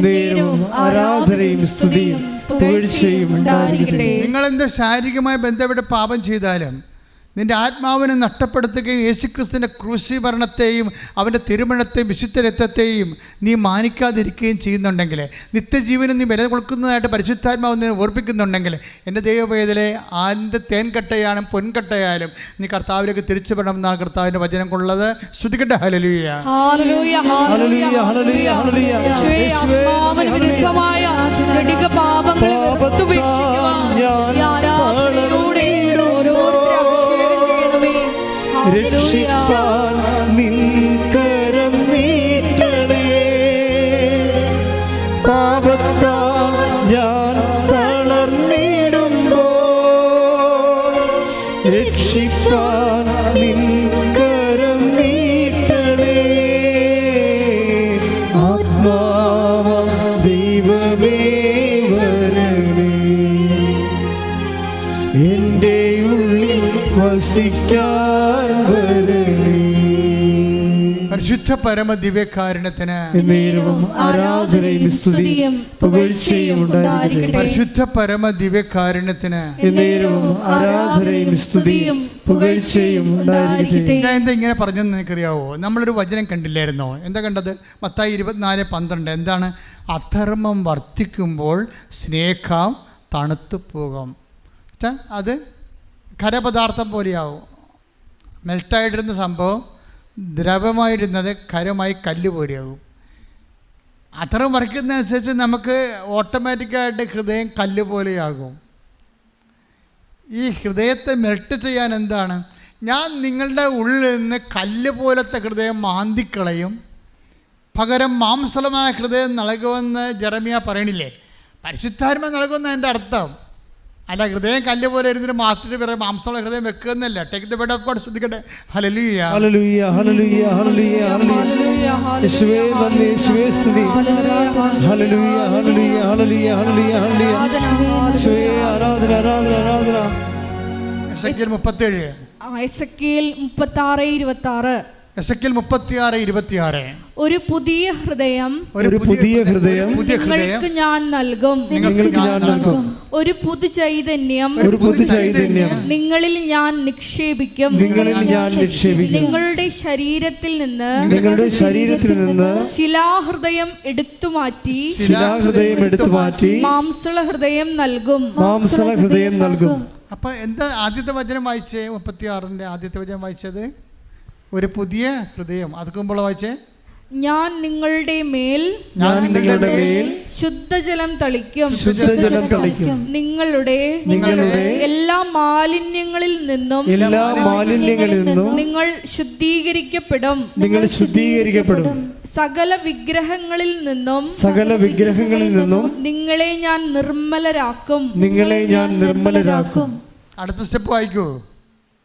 നേരവും ആരാധനയും സ്തുതിയും പുകഴ്ചയും ഉണ്ടായിരിക്കട്ടെ. നിങ്ങൾ എന്ത് ശാരീരികമായി ബന്ധപ്പെട്ട് പാപം ചെയ്താലും നിന്റെ ആത്മാവിനെ നഷ്ടപ്പെടുത്തുകയും യേശുക്രിസ്തുവിന്റെ ക്രൂശീകരണത്തെയും അവന്റെ തിരുമണത്തെയും വിശുദ്ധ രക്തത്തെയും നീ മാനിക്കാതിരിക്കുകയും ചെയ്യുന്നുണ്ടെങ്കിൽ നിത്യജീവനം നീ വില കൊടുക്കുന്നതായിട്ട് പരിശുദ്ധാത്മാവ് നീ ഓർപ്പിക്കുന്നുണ്ടെങ്കിൽ എന്റെ ദൈവവേദലെ ആന്റെ തേൻകട്ടയാലും പൊൻകട്ടയാലും നീ കർത്താവിലേക്ക് തിരിച്ചു വിടണമെന്നാണ് കർത്താവിന്റെ വചനം കൊള്ളത്. ശ്രുതികട്ടെ ഹല്ലേലൂയ. ഹാലലൂയ ഹല്ലേലൂയ, രക്ഷിപ്പാൻ നിൻ കരം നീട്ടണേ. പാപത്താൽ ഞാൻ തളർന്നിടുമ്പോ രക്ഷിപ്പാൻ നിൻ കരം നീട്ടണേ. ആത്മാവം ദൈവമേ വരണേ. എന്റെ ഉള്ളിൽ വസിക്കാൻ വരണേ. പരിശുദ്ധ പരമ ദിവ്യകാരണത്തിന് നേരവും ആരാധനയും സ്തുതിയും പുകഴ്ചയും ഉണ്ടായിരിക്കട്ടെ. പരിശുദ്ധ പരമ ദിവ്യകാരണത്തിന് നേരവും ആരാധനയും സ്തുതിയും പുകഴ്ചയും ഉണ്ടായിരിക്കട്ടെ. ഞാൻ എന്താ ഇങ്ങനെ പറഞ്ഞെന്ന് നിനക്കറിയാവോ? നമ്മളൊരു വചനം കണ്ടില്ലായിരുന്നോ? എന്താ കണ്ടത്? മത്തായി ഇരുപത്തിനാല് പന്ത്രണ്ട്. എന്താണ്? അധർമ്മം വർദ്ധിക്കുമ്പോൾ സ്നേഹം തണുത്തു പോകും അത് ഖരപദാർത്ഥം പോലെയാവും. മെൽട്ടായിട്ടിരുന്ന സംഭവം ദ്രവമായിരുന്നത് ഖരമായി കല്ല് പോലെയാകും അത്ര വരയ്ക്കുന്നതനുസരിച്ച് നമുക്ക് ഓട്ടോമാറ്റിക്കായിട്ട് ഹൃദയം കല്ല് പോലെയാകും. ഈ ഹൃദയത്തെ മെൽട്ട് ചെയ്യാൻ എന്താണ്? ഞാൻ നിങ്ങളുടെ ഉള്ളിൽ നിന്ന് കല്ല് പോലത്തെ ഹൃദയം മാന്തിക്കളയും. പകരം മാംസളമായ ഹൃദയം നൽകുമെന്ന് ജെറമിയ പറയണില്ലേ? പരിശുദ്ധാത്മ നൽകുമെന്ന് എന്റെ അർത്ഥം. അല്ല ഹൃദയം കല്ല് പോലെ ഇരുന്നിട്ട് മാസ്റ്റർ പറയും മാംസമുള്ള ഹൃദയം വെക്കുന്നില്ല. Take the bed of God ശ്രദ്ധിക്കട്ടെ. ഹലലുയ ഹലലൂയ ഹലലൂയ ഹലലൂയ ഹലലൂയ യേശുവേ നന്ദി യേശുവേ സ്തുതി. ഹലലൂയ ഹലലൂയ ഹലലൂയ ഹലലൂയ ഹലലൂയ യേശുവേ ആരാധന ആരാധന ആരാധന. എസക്കിയൽ മുപ്പത്തേഴ്. എസക്കിയേൽ മുപ്പത്തി ആറ് ഇരുപത്തി ആറ് എസക്കിയൽ മുപ്പത്തിയാറ് ഇരുപത്തിയാറ്. ഒരു പുതിയ ഹൃദയം ഒരു പുതിയ ഹൃദയം പുതിയ ഹൃദയം നിങ്ങൾക്ക് ഞാൻ നൽകും. നിങ്ങൾക്ക് ഞാൻ നൽകും. ഒരു പുതു ചൈതന്യം ഒരു പുതു ചൈതന്യം. നിങ്ങളിൽ ഞാൻ നിക്ഷേപിക്കും. നിങ്ങളിൽ ഞാൻ നിക്ഷേപിക്കും. നിങ്ങളുടെ ശരീരത്തിൽ നിന്ന് നിങ്ങളുടെ ശരീരത്തിൽ നിന്ന് ശിലാഹൃദയം എടുത്തുമാറ്റി ശിലാഹൃദയം എടുത്തു മാറ്റി മാംസള ഹൃദയം നൽകും. മാംസള ഹൃദയം നൽകും. അപ്പൊ എന്താ ആദ്യത്തെ വചനം വായിച്ചേ? മുപ്പത്തി ആറിന്റെ ആദ്യത്തെ വചനം വായിച്ചത്? ഒരു പുതിയ ഹൃദയം. അതൊക്കെ വായിച്ചേ? ഞാൻ നിങ്ങളുടെ മേൽ ഞാൻ നിങ്ങളുടെ മേൽ ശുദ്ധജലം തളിക്കും. ശുദ്ധജലം തളിക്കും. നിങ്ങളുടെ നിങ്ങളുടെ എല്ലാ മാലിന്യങ്ങളിൽ നിന്നും എല്ലാ മാലിന്യങ്ങളിൽ നിന്നും നിങ്ങൾ ശുദ്ധീകരിക്കപ്പെടും. നിങ്ങൾ ശുദ്ധീകരിക്കപ്പെടും. സകല വിഗ്രഹങ്ങളിൽ നിന്നും സകല വിഗ്രഹങ്ങളിൽ നിന്നും നിങ്ങളെ ഞാൻ നിർമ്മലരാക്കും. നിങ്ങളെ ഞാൻ നിർമ്മലരാക്കും. അടുത്ത സ്റ്റെപ്പ് വായിക്കൂ.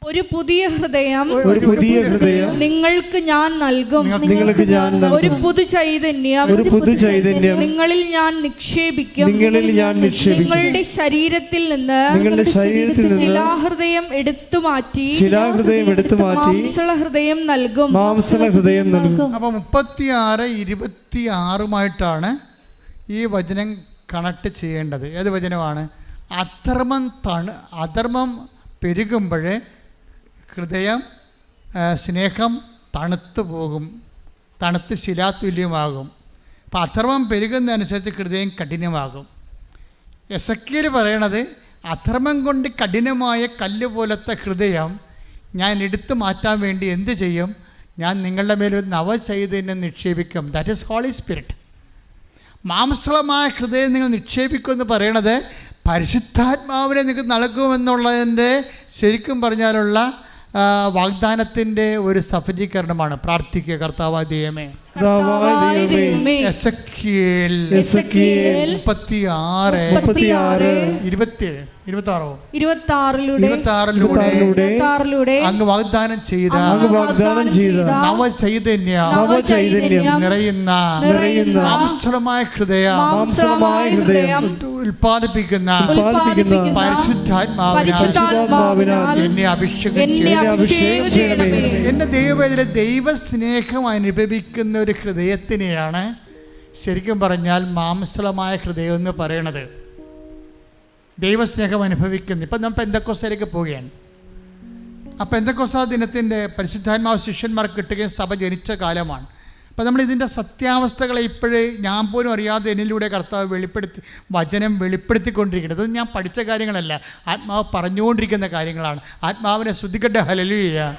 ഒരു പുതിയ ഹൃദയം ഒരു പുതിയ ഹൃദയം നിങ്ങൾക്ക് ഞാൻ നൽകും. നിങ്ങൾക്ക് ഞാൻ ഒരു പുതു ചൈതന്യം. ഒരു പുതു ചൈതന്യം നിങ്ങളിൽ ഞാൻ നിക്ഷേപിക്കും. നിങ്ങളിൽ ഞാൻ നിക്ഷേപിക്കും. നിങ്ങളുടെ ശരീരത്തിൽ നിന്ന് നിങ്ങളുടെ ശരീരത്തിൽ നിന്ന് ശിലാഹൃദയം എടുത്തു മാറ്റി. ശിലാഹൃദയം എടുത്തു മാറ്റി മാംസള ഹൃദയം നൽകും. മാംസള ഹൃദയം നൽകും. അപ്പോൾ മുപ്പത്തിയാറ് ഇരുപത്തി ആറുമായിട്ടാണ് ഈ വചനം കണക്ട് ചെയ്യേണ്ടത്. ഏത് വചനമാണ്? അധർമ്മം തണു അധർമ്മം പെരുകുമ്പോൾ ഹൃദയം സ്നേഹം തണുത്തു പോകും. തണുത്ത് ശിലാതുല്യമാകും. അപ്പം അധർമ്മം പെരുകുന്നതനുസരിച്ച് ഹൃദയം കഠിനമാകും. എസക്കിയൽ പറയണത് അധർമ്മം കൊണ്ട് കഠിനമായ കല്ല് പോലത്തെ ഹൃദയം ഞാൻ എടുത്തു മാറ്റാൻ വേണ്ടി എന്ത് ചെയ്യും? ഞാൻ നിങ്ങളുടെ മേലൊരു നവചൈതന്യം നിക്ഷേപിക്കും. ദാറ്റ് ഈസ് ഹോളി സ്പിരിറ്റ് മാംസളമായ ഹൃദയം നിങ്ങൾ നിക്ഷേപിക്കുമെന്ന് പറയണത് പരിശുദ്ധാത്മാവിനെ നിങ്ങൾക്ക് നൽകുമെന്നുള്ളതിന്റെ ശരിക്കും പറഞ്ഞാലുള്ള വാഗ്ദാനത്തിന്റെ ഒരു സഫലീകരണമാണ്. പ്രാർത്ഥിക്കുക കർത്താവായ അങ്ങ് വാഗ്ദാനം ചെയ്ത അങ്ങ് വാഗ്ദാനം ചെയ്ത നവചൈതന്യ നവചൈതന്യം നിറയുന്ന നിറയുന്ന മാംസളമായ ഹൃദയം ഹൃദയം ഉൽപാദിപ്പിക്കുന്ന ഉൽപാദിപ്പിക്കുന്ന പരിശുദ്ധാത്മാവിനാൽ പരിശുദ്ധാത്മാവിനാൽ എന്നെ അഭിഷേകം എന്നെ ചെയ്യണം. അഭിഷേകം ചെയ്യണമേ. എന്റെ ദൈവവേദന ദൈവസ്നേഹം അനുഭവിക്കുന്ന ഒരു ഹൃദയത്തിനെയാണ് ശരിക്കും പറഞ്ഞാൽ മാംസളമായ ഹൃദയം എന്ന് പറയണത്. ദൈവസ്നേഹം അനുഭവിക്കുന്നു. ഇപ്പം നമ്മൾ പെന്തക്കോസയിലേക്ക് പോവുകയാണ്. ആ പെന്തക്കോസ ദിനത്തിന്റെ പരിശുദ്ധാത്മാവ് ശിഷ്യന്മാർക്ക് കിട്ടുകയും സഭ ജനിച്ച കാലമാണ്. അപ്പം നമ്മൾ ഇതിന്റെ സത്യാവസ്ഥകളെ ഇപ്പോഴേ ഞാൻ പോലും അറിയാതെ എന്നിലൂടെ കർത്താവ് വെളിപ്പെടുത്തി വചനം വെളിപ്പെടുത്തിക്കൊണ്ടിരിക്കുന്നത്. ഞാൻ പഠിച്ച കാര്യങ്ങളല്ല. ആത്മാവ് പറഞ്ഞുകൊണ്ടിരിക്കുന്ന കാര്യങ്ങളാണ്. ആത്മാവിനെ ശ്രുതിക്കട്ടെ ഹലലുയ്യ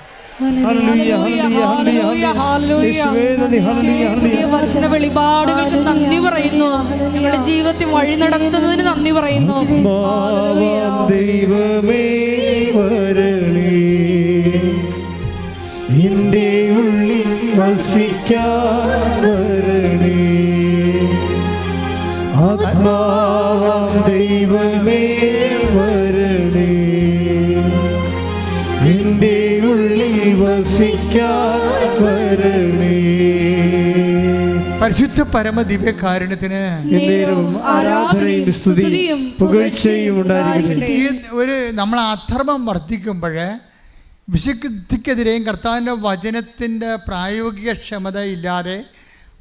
വർഷന വെളിപാടുകൾക്ക് നന്ദി പറയുന്നു. ഞങ്ങളുടെ ജീവിതത്തിൽ വഴി നടത്തുന്നതിന് നന്ദി പറയുന്നു. ദൈവമേ വരണേ. ഉള്ളിൽ വസിക്കാൻ പരിശുദ്ധ പരമ ദിവ്യകാരുണ്യത്തിന് ആരാധനയും സ്തുതിയും പുകഴ്ചയും ഉണ്ടായിരിക്കട്ടെ. ഈ ഒരു നമ്മൾ അധർമ്മം വർദ്ധിക്കുമ്പോഴ് വിശുദ്ധിക്കെതിരെയും കർത്താവിന്റെ വചനത്തിന്റെ പ്രായോഗിക ക്ഷമത ഇല്ലാതെ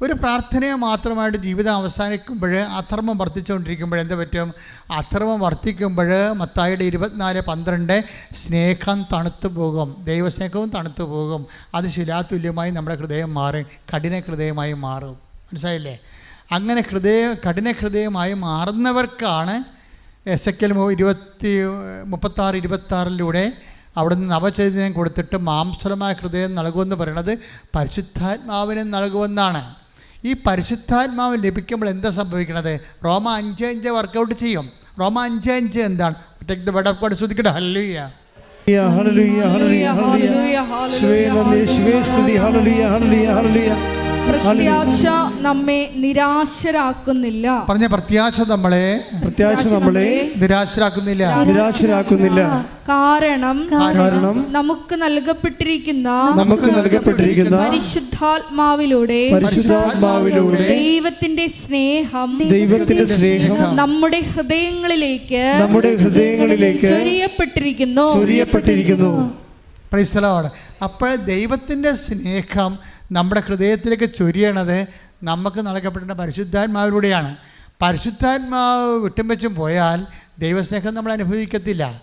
ഒരു പ്രാർത്ഥനയെ മാത്രമായിട്ട് ജീവിതം അവസാനിക്കുമ്പോൾ അധർമ്മം വർദ്ധിച്ചുകൊണ്ടിരിക്കുമ്പോൾ എന്ത് പറ്റും? അധർമ്മം വർദ്ധിക്കുമ്പോൾ മത്തായിയുടെ ഇരുപത്തിനാല് പന്ത്രണ്ട് സ്നേഹം തണുത്തു പോകും. ദൈവസ്നേഹവും തണുത്തു പോകും. അത് ശിലാതുല്യമായി നമ്മുടെ ഹൃദയം മാറും കഠിന ഹൃദയമായി മാറും. മനസ്സിലായില്ലേ? അങ്ങനെ ഹൃദയ കഠിന ഹൃദയമായി മാറുന്നവർക്കാണ് എസ് എ കെൽ ഇരുപത്തി മുപ്പത്താറ് ഇരുപത്താറിലൂടെ അവിടെ നിന്ന് നവചൈതന്യം കൊടുത്തിട്ട് മാംസലമായ ഹൃദയം നൽകുമെന്ന് പറയുന്നത് പരിശുദ്ധാത്മാവിനെ നൽകുമെന്നാണ്. ഈ പരിശുദ്ധാത്മാവ് ലഭിക്കുമ്പോൾ എന്താ സംഭവിക്കണത് റോമ അഞ്ച് അഞ്ച് വർക്കൗട്ട് ചെയ്യും. റോമ അഞ്ച് അഞ്ച് എന്താണ്? Take the bed of God ശ്രദ്ധിക്കട്ടെ. Hallelujah hallelujah hallelujah hallelujah hallelujah, hallelujah, യേശുവേ സ്തുതി ഹല്ലേലൂയ പ്രത്യാശ നമ്മെ നിരാശരാക്കുന്നില്ല. പറഞ്ഞ പ്രത്യാശ നമ്മളെ പ്രത്യാശ നമ്മളെ നിരാശരാക്കുന്നില്ല. നിരാശരാക്കുന്നില്ല. കാരണം കാരണം നമുക്ക് നൽകപ്പെട്ടിരിക്കുന്ന നമുക്ക് നൽകപ്പെട്ടിരിക്കുന്ന പരിശുദ്ധാത്മാവിലൂടെ പരിശുദ്ധാത്മാവിലൂടെ ദൈവത്തിന്റെ സ്നേഹം ദൈവത്തിന്റെ സ്നേഹം നമ്മുടെ ഹൃദയങ്ങളിലേക്ക് നമ്മുടെ ഹൃദയങ്ങളിലേക്ക് ചൊരിയപ്പെട്ടിരിക്കുന്നു. ചൊരിയപ്പെട്ടിരിക്കുന്നു. പരിസ്ഥലമാണ് അപ്പോൾ ദൈവത്തിന്റെ സ്നേഹം നമ്മുടെ ഹൃദയത്തിലേക്ക് ചൊരിയണത് നമുക്ക് നൽകപ്പെടുന്ന പരിശുദ്ധാത്മാവിലൂടെയാണ്. പരിശുദ്ധാത്മാവ് വിട്ടും വെച്ചും പോയാൽ ദൈവസ്നേഹം നമ്മൾ അനുഭവിക്കത്തില്ല.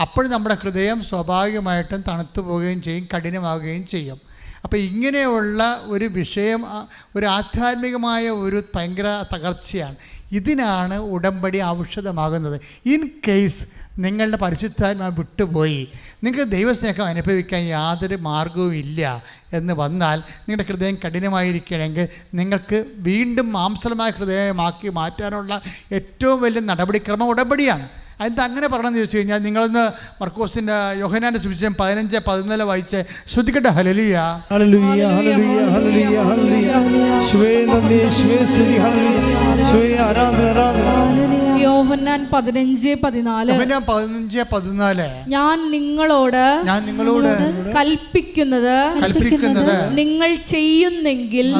അപ്പോൾ നമ്മുടെ ഹൃദയം സ്വാഭാവികമായിട്ടും തണുത്തു പോവുകയും ചെയ്യും കഠിനമാവുകയും ചെയ്യും. അപ്പോൾ ഇങ്ങനെയുള്ള ഒരു വിഷയം ഒരു ആധ്യാത്മികമായ ഒരു ഭയങ്കര തകർച്ചയാണ്. ഇതിനാണ് ഉടമ്പടി ഔഷധമാകുന്നത്. ഇൻ കേസ് നിങ്ങളുടെ പരിശുദ്ധാത്മാ വിട്ടുപോയി. നിങ്ങൾക്ക് ദൈവസ്നേഹം അനുഭവിക്കാൻ യാതൊരു മാർഗവും ഇല്ല എന്ന് വന്നാൽ നിങ്ങളുടെ ഹൃദയം കഠിനമായിരിക്കണമെങ്കിൽ നിങ്ങൾക്ക് വീണ്ടും മാംസലമായ ഹൃദയമാക്കി മാറ്റാനുള്ള ഏറ്റവും വലിയ നടപടിക്രമം ഉടമ്പടിയാണ്. അതെന്താ അങ്ങനെ പറയണമെന്ന് ചോദിച്ചു കഴിഞ്ഞാൽ നിങ്ങളൊന്ന് മർക്കോസിന്റെ യോഹനാന്റെ സുവിശേഷം പതിനഞ്ച് പതിനാല് വായിച്ച് ശ്രദ്ധിക്കട്ടെ. ഹലലിയ ആരാധന ആരാധന. യോഹന്നാൻ പതിനഞ്ച് പതിനാല്. പതിനഞ്ച് പതിനാല്. ഞാൻ നിങ്ങളോട് ഞാൻ നിങ്ങളോട് കൽപ്പിക്കുന്നത് കൽപ്പിക്കുന്നത് നിങ്ങൾ ചെയ്യുന്നെങ്കിൽ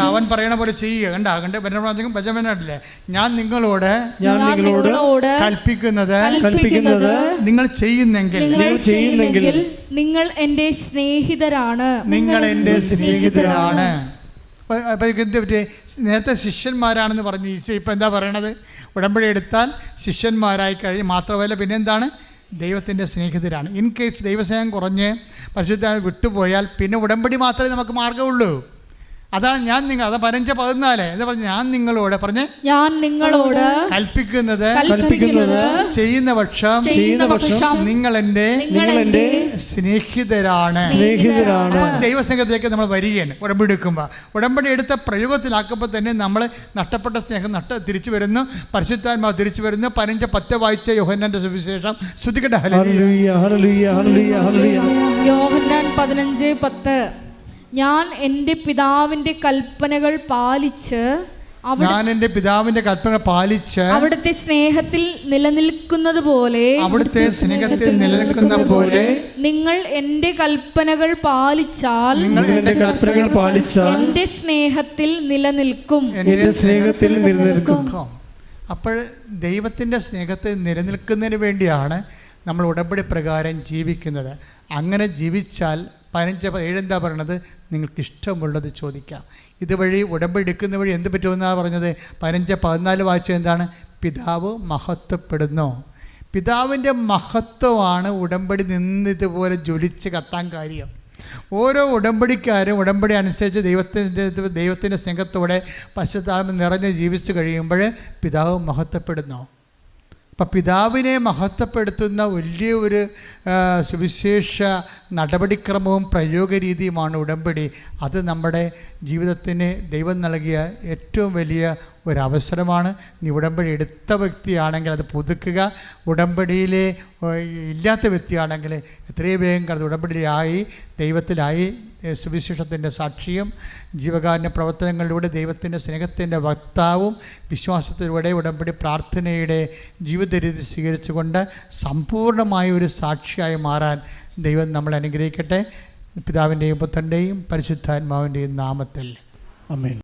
അവൻ പറയണ പോലെ ചെയ്യുക കണ്ട? കണ്ട് ബെഞ്ചമിനല്ലേ ഞാൻ നിങ്ങളോട് ഞാൻ നിങ്ങളോട് കൽപ്പിക്കുന്നത് കൽപ്പിക്കുന്നത് നിങ്ങൾ ചെയ്യുന്നെങ്കിൽ നിങ്ങൾ ചെയ്യുന്നെങ്കിൽ നിങ്ങൾ എന്റെ സ്നേഹിതരാണ്. നിങ്ങൾ എന്റെ സ്നേഹിതരാണ്. അപ്പൊ- എന്ത് പറ്റി? നേരത്തെ ശിഷ്യന്മാരാണെന്ന് പറഞ്ഞു ഈശോ ഇപ്പം എന്താ പറയണത്? ഉടമ്പടി എടുത്താൽ ശിഷ്യന്മാരായി കഴിഞ്ഞ് മാത്രമല്ല പിന്നെന്താണ്? ദൈവത്തിന്റെ സ്നേഹിതരാണ്. ഇൻ കേസ് ദൈവസ്നേഹം കുറഞ്ഞ് പരിശുദ്ധ വിട്ടുപോയാൽ പിന്നെ ഉടമ്പടി മാത്രമേ നമുക്ക് മാർഗമുള്ളൂ അതാണ് ഞാൻ നിങ്ങൾ അത് പതിനഞ്ച് പതിനാല്. എന്താ പറഞ്ഞ? ഞാൻ നിങ്ങളോട് പറഞ്ഞ് ഞാൻ നിങ്ങളോട് കൽപ്പിക്കുന്നത് കൽപ്പിക്കുന്നത് ചെയ്യുന്ന പക്ഷം ചെയ്യുന്ന പക്ഷം നിങ്ങൾ എന്റെ നിങ്ങൾ എന്റെ സ്നേഹിതരാണ്. സ്നേഹിതരാണ് ദൈവസ്നേഹത്തിലേക്ക് നമ്മൾ വരികയാണ് ഉടമ്പടി എടുക്കുമ്പോൾ ഉടമ്പടി എടുത്ത പ്രയോഗത്തിലാക്കുമ്പോൾ തന്നെ നമ്മൾ നഷ്ടപ്പെട്ട സ്നേഹം നഷ്ട തിരിച്ചു വരുന്നു. പരിശുദ്ധാത്മാവ് തിരിച്ചു വരുന്നു. പതിനഞ്ച് പത്ത് വായിച്ച യോഹന്നാന്റെ സുവിശേഷം. ശ്രുതിക്കട്ടെ ഹല്ലേലൂയ ഹല്ലേലൂയ ഹല്ലേലൂയ ഹല്ലേലൂയ ഹല്ലേലൂയ. യോഹന്നാൻ പതിനഞ്ച് പത്ത്. ഞാൻ എന്റെ പിതാവിന്റെ കൽപ്പനകൾ പാലിച്ച് ഞാൻ എന്റെ പിതാവിന്റെ കൽപ്പന പാലിച്ച് അവിടുത്തെ സ്നേഹത്തിൽ നിലനിൽക്കുന്നത് പോലെ അവിടുത്തെ സ്നേഹത്തിൽ നിലനിൽക്കുന്ന പോലെ നിങ്ങൾ എന്റെ കൽപ്പനകൾ പാലിച്ചാൽ നിങ്ങൾ എന്റെ കൽപ്പനകൾ പാലിച്ചാൽ എന്റെ സ്നേഹത്തിൽ നിലനിൽക്കും. എന്റെ സ്നേഹത്തിൽ നിലനിൽക്കും. അപ്പോൾ ദൈവത്തിന്റെ സ്നേഹത്തിൽ നിലനിൽക്കുന്നതിന് വേണ്ടിയാണ് നമ്മൾ ഉടമ്പടി പ്രകാരം ജീവിക്കുന്നത്. അങ്ങനെ ജീവിച്ചാൽ പതിനഞ്ച് ഏഴെന്താ പറയണത്? നിങ്ങൾക്ക് ഇഷ്ടമുള്ളത് ചോദിക്കാം. ഇതുവഴി ഉടമ്പെടുക്കുന്ന വഴി എന്ത് പറ്റുമെന്നാണ് പറഞ്ഞത്? പതിനഞ്ച് പതിനാല് വായിച്ചത് എന്താണ്? പിതാവ് മഹത്വപ്പെടുന്നു. പിതാവിന്റെ മഹത്വമാണ് ഉടമ്പടി നിന്ന് ഇതുപോലെ ജ്വലിച്ച് കത്താൻ കാര്യം. ഓരോ ഉടമ്പടിക്കാരും ഉടമ്പടി അനുസരിച്ച് ദൈവത്തിന്റെ ദൈവത്തിന്റെ സ്നേഹത്തോടെ പശുതാമം നിറഞ്ഞ് ജീവിച്ചു കഴിയുമ്പോൾ പിതാവ് മഹത്വപ്പെടുന്നു. അപ്പം പിതാവിനെ മഹത്വപ്പെടുത്തുന്ന വലിയ ഒരു സുവിശേഷ നടപടിക്രമവും പ്രയോഗ രീതിയുമാണ് ഉടമ്പടി. അത് നമ്മുടെ ജീവിതത്തിന് ദൈവം നൽകിയ ഏറ്റവും വലിയ ഒരു അവസരമാണ് നീ ഉടമ്പടി എടുത്ത വ്യക്തിയാണെങ്കിൽ അത് പുതുക്കുക. ഉടമ്പടിയിലെ ഇല്ലാത്ത വ്യക്തിയാണെങ്കിൽ എത്രയും വേഗം കടന്ന് ഉടമ്പടിയിലായി ദൈവത്തിലായി. സുവിശേഷത്തിന്റെ സാക്ഷിയും ജീവകാരുണ്യ പ്രവർത്തനങ്ങളിലൂടെ ദൈവത്തിന്റെ സ്നേഹത്തിന്റെ വക്താവും വിശ്വാസത്തിലൂടെ ഉടമ്പടി പ്രാർത്ഥനയുടെ ജീവിത രീതി സ്വീകരിച്ചുകൊണ്ട് സമ്പൂർണമായ ഒരു സാക്ഷിയായി മാറാൻ ദൈവം നമ്മൾ അനുഗ്രഹിക്കട്ടെ. പിതാവിന്റെയും പുത്രന്റെയും പരിശുദ്ധാത്മാവിന്റെയും നാമത്തിൽ. അമേൻ